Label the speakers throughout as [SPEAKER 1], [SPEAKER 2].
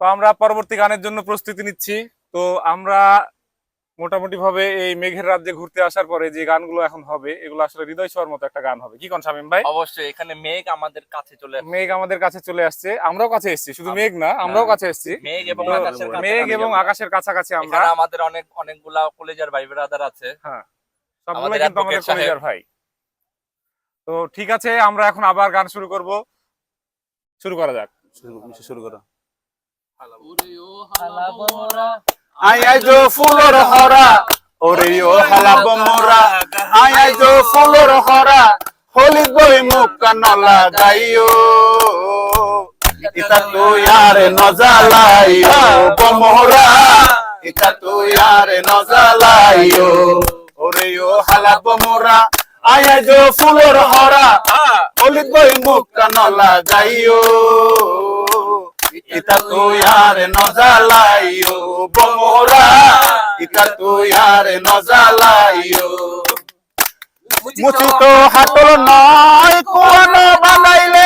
[SPEAKER 1] তো আমরা পরবর্তী গানের জন্য প্রস্তুতি নিচ্ছি। তো আমরা মোটামুটি ভাবে এই মেঘের রাজ্যে ঘুরতে আসার পরে যে গানগুলো এখন হবে এগুলো আসলে হৃদয় ছোঁয়ার মতো একটা গান হবে। কি কোন শামিম ভাই?
[SPEAKER 2] অবশ্যই এখানে মেঘ আমাদের কাছে চলে
[SPEAKER 1] মেঘ আমাদের কাছে চলে আসছে। আমরাও কাছে এসেছি শুধু মেঘ না আমরাও কাছে এসেছি।
[SPEAKER 2] মেঘ এবং আকাশের কাছে
[SPEAKER 1] মেঘ এবং। আকাশের কাছাকাছি আমরা
[SPEAKER 2] আমাদের অনেক অনেকগুলা কলেজের ভাই ব্রাদার আছে।
[SPEAKER 1] সবগুলো
[SPEAKER 2] আমাদের
[SPEAKER 1] কিন্তু আমাদের কলেজের ভাই। তো ঠিক আছে আমরা এখন আবার গান শুরু করব। শুরু করা যাক।
[SPEAKER 3] শুরু করো।
[SPEAKER 2] আই
[SPEAKER 3] আই জো ফুলর হরা ওরে ও হালাব মোরা আই আই জো ফুলর হরা হোলি বই মুখ কানলা গাইও ইতা তো ইয়ারে নজালাইও বমোরা ইতা তো ইয়ারে নজালাইও ওরে ও হালাব মোরা আই আই জো ফুলর হরা হোলি বই মুখ কানলা গাইও ইতা তো ইয়ারে নজালাইও বমোরা ইতা তো ইয়ারে নজালাইও মুচি তো হাতল নয় কোন বানাইলে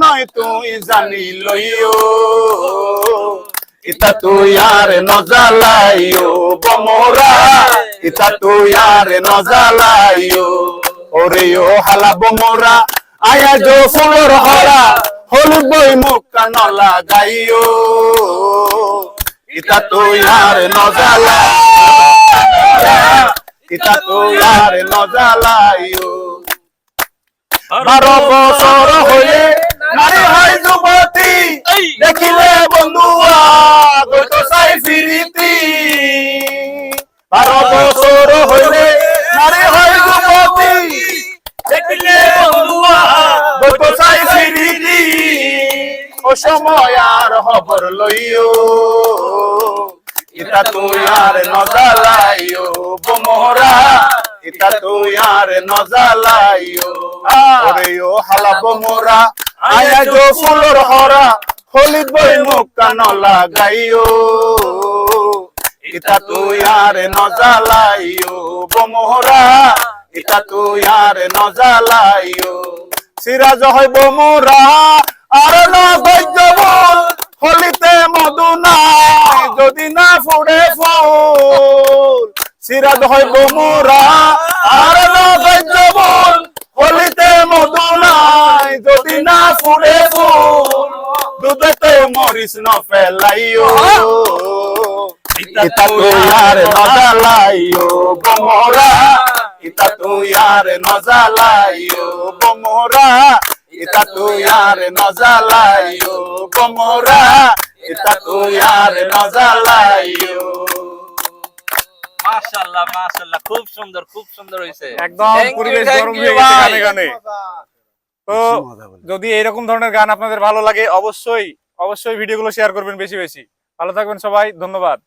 [SPEAKER 3] নয় তুই জানি লইও। ইতা তুই আর নজালাইও বমরা। ইতা তুই আর নজালাইও ওরে ও হালা বমরা। আয়া জো ফুলর হরা। হলুদ বই মুখ কানলা গাইও। ইতা তুই আর নজালাইও ইতা তুই আর নজালাইও বারো বছর হয়ে নারী হয় যুবতী দেখিলে বন্ধুয়া গত চাই ফিরিতি। বারো বছর হইলে নারী হয় যুবতী দেখিলে বন্ধুয়া গত চাই ফিরিতি। ও সময় আর খবর লইও ইতা তুই আর নজালাইও বমরা ইতা তুই আর নজালাইও ওরে ও হালা বমরা আয়া জো ফুলর হরা হলিদ বই কানলা গাইও ইতা তুই আর নজালাইও বমরা ইতা তুই নজালাইও সিরাজ হয় বমরা আর না বৈদ্য বল হলিতে মধু নাই যদি না ফুড়ে ফুল। সিরাজ হয় বমরা আর না দুধতে ফেলাইও ইতা তো নজালাইও বমরা। ইতা তো নজালাইও বমরা। ইতা তো নজালাইও বমরা। ইতা তো নজালাইও।
[SPEAKER 2] মাশাআল্লাহ মাশাআল্লাহ। খুব সুন্দর খুব সুন্দর হয়েছে
[SPEAKER 1] একদম পরিবেশ গরম হয়ে গেছে গানে গানে। তো যদি এরকম ধরনের গান আপনাদের ভালো লাগে অবশ্যই অবশ্যই ভিডিওগুলো শেয়ার করবেন বেশি বেশি। ভালো থাকবেন সবাই ধন্যবাদ।